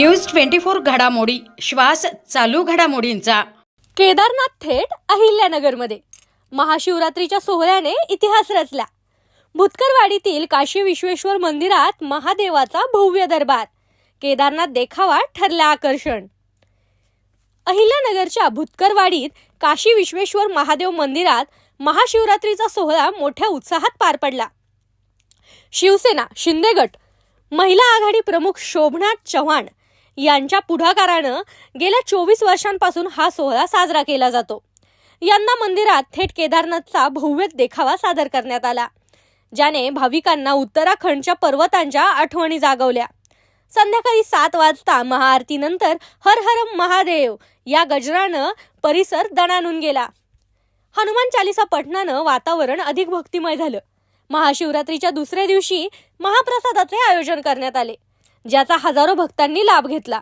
News twenty four घडामोडी. श्वास चालू घडामोडींचा. केदारनाथ थेट अहिल्यानगरमध्ये. महाशिवरात्रीच्या सोहळ्याने इतिहास रचला. भुतकरवाडीतील काशी विश्वेश्वर मंदिरात महादेवाचा भव्य दरबार. केदारनाथ देखावा ठरला आकर्षण. अहिल्यानगरच्या भुतकरवाडीत काशी विश्वेश्वर महादेव मंदिरात महाशिवरात्रीचा सोहळा मोठ्या उत्साहात पार पडला. शिवसेना शिंदेगट. महिला आघाडी प्रमुख शोभनाथ चव्हाण यांच्या पुढाकारानं गेल्या चोवीस वर्षांपासून हा सोहळा साजरा केला जातो. यंदा मंदिरात थेट केदारनाथचा भव्य देखावा सादर करण्यात आला ज्याने भाविकांना उत्तराखंडच्या पर्वतांच्या आठवणी जागवल्या. संध्याकाळी सात वाजता महाआरतीनंतर हर हर महादेव या गजरानं परिसर दणानून गेला. हनुमान चालिसा पठणानं वातावरण अधिक भक्तिमय झालं. महाशिवरात्रीच्या दुसऱ्या दिवशी महाप्रसादाचे आयोजन करण्यात आले. ज्याचा हजारो भक्तांनी लाभ घेतला.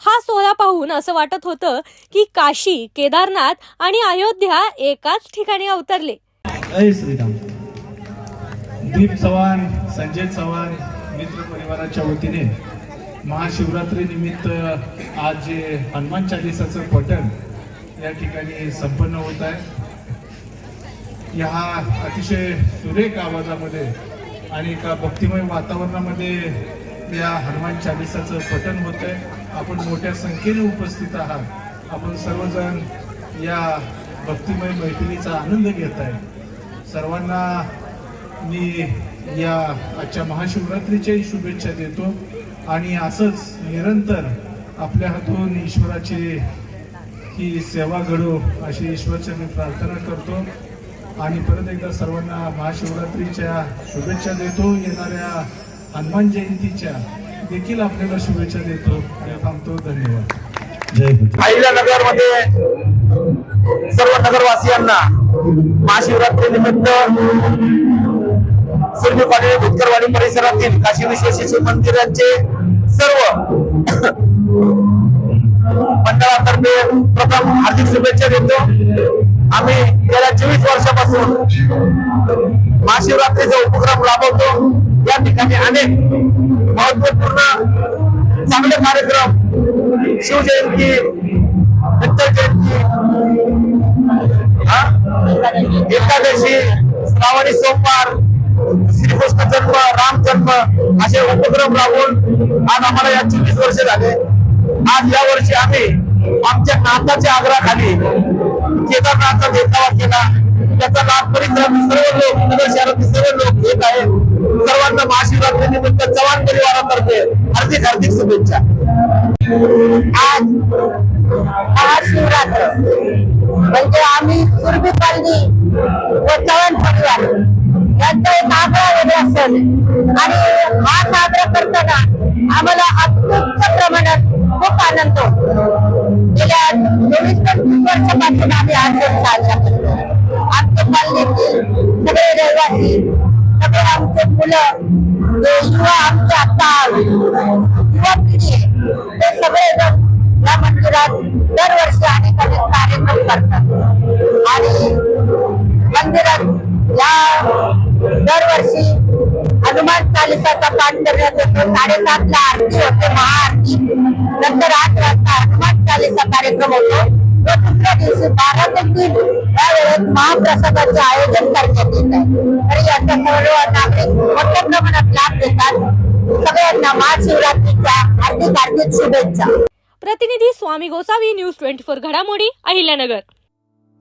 हा सोहळा पाहून असं वाटत होतं की काशी केदारनाथ आणि अयोध्या एकाच ठिकाणी अवतरले. दीप चव्हाण संजय चव्हाण मित्र परिवाराच्या वतीने महाशिवरात्री निमित्त आज जे हनुमान चालिसाचं पठण या ठिकाणी संपन्न होत आहे. या अतिशय सुरेख आवाजामध्ये आणि एका भक्तिमय वातावरणामध्ये या हनुमान चालिसाचं पठण होत आहे आपण मोठ्या संख्येने उपस्थित आहात. आपण सर्वजण या भक्तिमय मैफिलीचा आनंद घेत आहे सर्वांना मी या आजच्या महाशिवरात्रीच्याही शुभेच्छा देतो. आणि असंच निरंतर आपल्या हातून ईश्वराची ही सेवा घडो अशी ईश्वरच्या मी प्रार्थना करतो. आणि परत एकदा सर्वांना महाशिवरात्रीच्या शुभेच्छा देतो. येणाऱ्या हनुमान जयंतीच्या देखील आपल्याला शुभेच्छा देतो. थांबतो. धन्यवाद. अहिल्यानगरमध्ये सर्व नगरवासियांना महाशिवरात्री निमित्त सुरभीपाडी भुतकरवाडी परिसरातील काशी विश्वेश्वर मंदिराचे सर्व मंडळातर्फे प्रथम हार्दिक शुभेच्छा देतो. आम्ही गेल्या चोवीस वर्षापासून महाशिवरात्रीचा उपक्रम राबवतो. या ठिकाणी अनेक महत्त्वपूर्ण चांगले कार्यक्रम शिवजयंती दत्त जयंती एकादशी श्रावणी सोमवार श्रीकृष्ण जन्म राम जन्म असे उपक्रम राबवून आज आम्हाला या चोवीस वर्ष झाले. आज या वर्षी आम्ही आमच्या नाथाच्या आग्रहाखाली केदारनाथचा देखावा केला. त्याचा लाभ परिसरातील सर्व लोक नगर शहरातील शुभेच्छा. आज महाशिवरात्र. म्हणजे आम्ही सुरभी कॉलनी व चव्हाण परिवार. यांचा एक आग्रह वेगळा सण. आणि हा साजरा करताना आम्हाला अत्यंत प्रमाणात खूप आनंद होतो. गेल्या चोवीस पंचवीस वर्षापासून आम्ही हा सण साजरा करतो. आमच्या कॉलनीतील सगळे रहिवासी सगळे आमचे मुलं जे युवा आमचे आता आणि मंदिरात या दरवर्षी हनुमान चालिसाचा पाठ करण्यात येतो. साडेसात ला आरती होते महाआरती. नंतर आठ वाजता हनुमान चालिसा कार्यक्रम होतो. व दुसऱ्या दिवशी बारा ते तीन या वेळेत महाप्रसादाचे आयोजन करण्यात येत आहे. तर याचा सर्व नागरिक मोठ्या प्रमाणात लाभ घेतात. सगळ्यांना महाशिवरात्रीच्या हार्दिक हार्दिक शुभेच्छा. प्रतिनिधी Swami Gosavi news twenty four घडामोडी अहिल्यानगर.